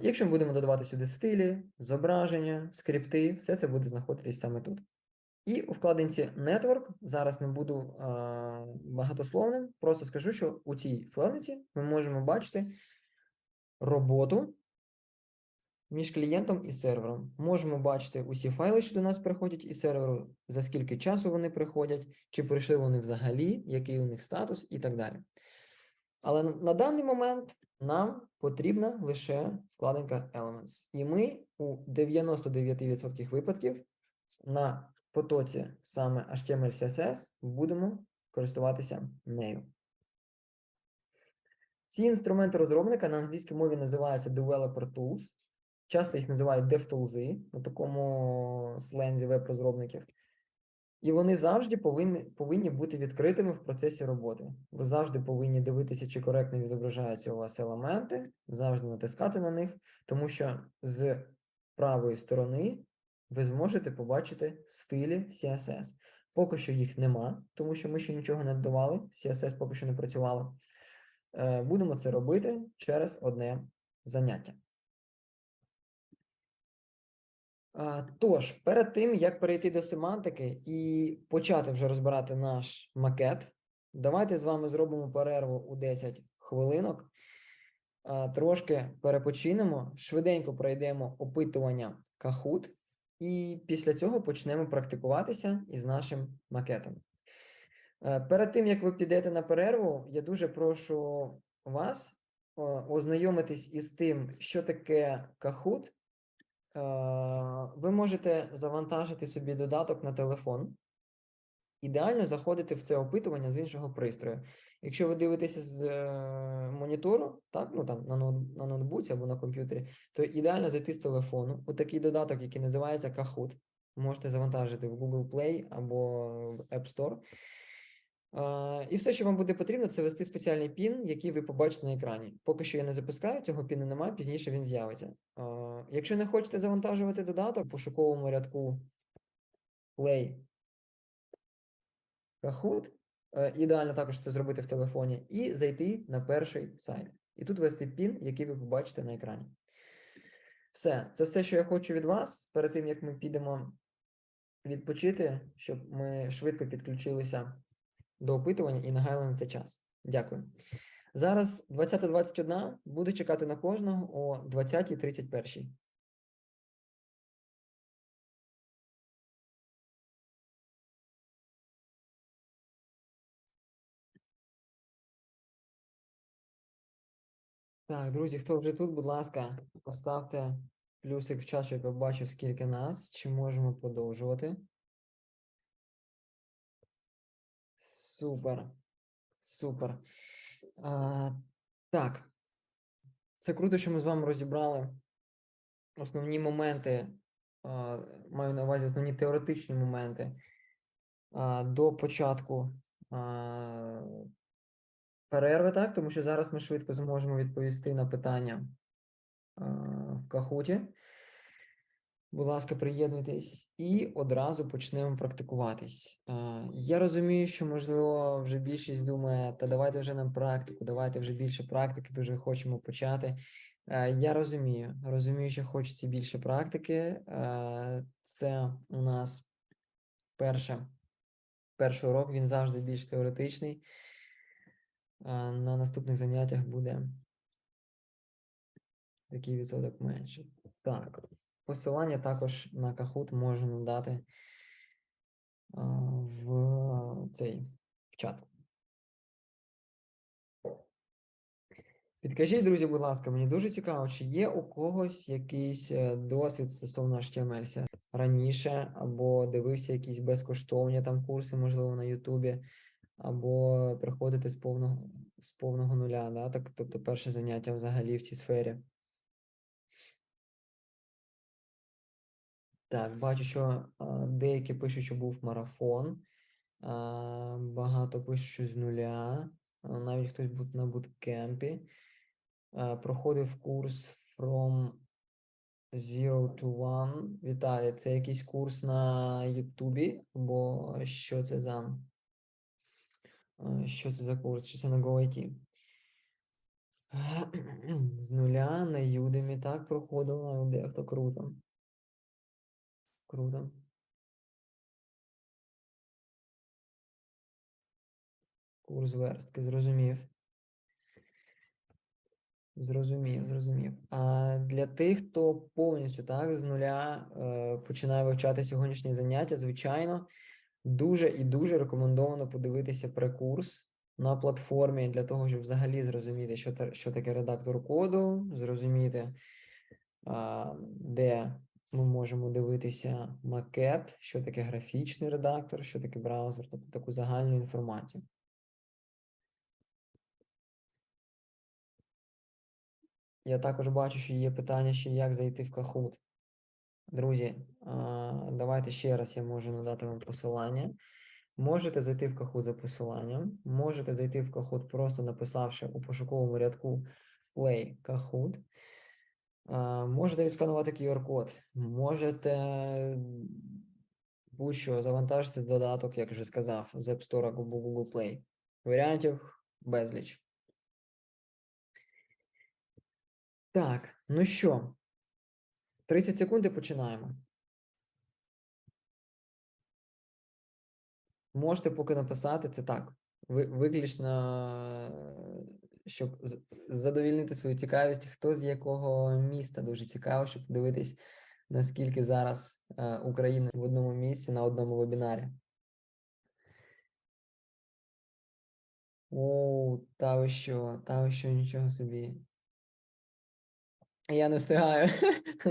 Якщо ми будемо додавати сюди стилі, зображення, скрипти, все це буде знаходитись саме тут. І у вкладинці Network зараз не буду а, багатословним, просто скажу, що у цій вкладинці ми можемо бачити роботу між клієнтом і сервером. Можемо бачити усі файли, що до нас приходять із серверу, за скільки часу вони приходять, чи прийшли вони взагалі, який у них статус і так далі. Але на- даний момент нам потрібна лише вкладинка Elements. І ми у 99% випадків на потоці саме HTML CSS будемо користуватися нею. Ці інструменти розробника на англійській мові називаються Developer Tools. Часто їх називають DevTools на такому слензі веб-розробників. І вони завжди повинні, повинні бути відкритими в процесі роботи. Ви завжди повинні дивитися, чи коректно відображаються у вас елементи, завжди натискати на них, тому що з правої сторони ви зможете побачити стилі CSS. Поки що їх нема, тому що ми ще нічого не додавали, CSS поки що не працювало. Е, Будемо це робити через одне заняття. Тож, перед тим, як перейти до семантики і почати вже розбирати наш макет, давайте з вами зробимо перерву у 10 хвилинок. Трошки перепочинемо, швиденько пройдемо опитування Kahoot, і після цього почнемо практикуватися із нашим макетом. Е, Перед тим, як ви підете на перерву, я дуже прошу вас е, ознайомитись із тим, що таке Kahoot. Е, Ви можете завантажити собі додаток на телефон. Ідеально заходити в це опитування з іншого пристрою. Якщо ви дивитеся з е, монітору, так, ну там на, на ноутбуці або на комп'ютері, то ідеально зайти з телефону. У такий додаток, який називається Kahoot. Можете завантажити в Google Play або в App Store. Е, І все, що вам буде потрібно, це ввести спеціальний пін, який ви побачите на екрані. Поки що я не запускаю, цього піну немає, пізніше він з'явиться. Е, Якщо не хочете завантажувати додаток, в пошуковому рядку Play Kahoot, е, ідеально також це зробити в телефоні, і зайти на перший сайт. І тут ввести пін, який ви побачите на екрані. Все, це все, що я хочу від вас перед тим, як ми підемо відпочити, щоб ми швидко підключилися до опитування і нагайли на це час. Дякую. Зараз 20.21, буду чекати на кожного о 20.31. Так, друзі, хто вже тут, будь ласка, поставте плюсик в чат, щоб я бачив, скільки нас, чи можемо продовжувати. Супер. Супер. А, так. Це круто, що ми з вами розібрали основні моменти, а, маю на увазі основні теоретичні моменти а, до початку а, перерви, так? Тому що зараз ми швидко зможемо відповісти на питання а, в Кахуті. Будь ласка, приєднуйтесь і одразу почнемо практикуватись. Е, Я розумію, що можливо вже більшість думає, та давайте вже нам практику, давайте вже більше практики, дуже хочемо почати. Е, Я розумію, розумію, що хочеться більше практики. Е, Це у нас перше, перший урок, він завжди більш теоретичний. На наступних заняттях буде такий відсоток менший. Так. Посилання також на Kahoot можу надати в цей в чат. Підкажіть, друзі, будь ласка, мені дуже цікаво, чи є у когось якийсь е, досвід стосовно HTML раніше, або дивився якісь безкоштовні там курси, можливо, на Ютубі, або приходити з повного з повного нуля, да? так, тобто перше заняття взагалі в цій сфері. Так, бачу, що деякі пишуть, що був марафон. Багато пишуть, що з нуля. навіть хтось був на буткемпі. А, проходив курс From Zero to One. Віталій, це якийсь курс на Ютубі? Або що це за що це за курс? Чи це на GoIT? З нуля на Udemy так проходило, дехто круто. Круто. Курс верстки, зрозумів. Зрозумів, зрозумів. А для тих, хто повністю так з нуля е, починає вивчати сьогоднішні заняття, звичайно, дуже і дуже рекомендовано подивитися прекурс на платформі для того, щоб взагалі зрозуміти, що, що таке редактор коду, зрозуміти, а, де ми можемо дивитися макет, що таке графічний редактор, що таке браузер, тобто таку загальну інформацію. Я також бачу, що є питання ще, як зайти в Kahoot. Друзі, давайте ще раз я можу надати вам посилання. Можете зайти в Kahoot за посиланням, можете зайти в Kahoot, просто написавши у пошуковому рядку Play Kahoot. Можете відсканувати QR-код, можете будь-що завантажити додаток, як вже сказав, з App Store або Google Play. Варіантів безліч. Так, ну що, 30 секунд і починаємо. Можете поки написати це так. Ви, виключно, щоб задовільнити свою цікавість, хто з якого міста дуже цікаво, щоб подивитись, наскільки зараз е, Україна в одному місці на одному вебінарі. О, та ви що, та ви що, нічого собі. Я не встигаю.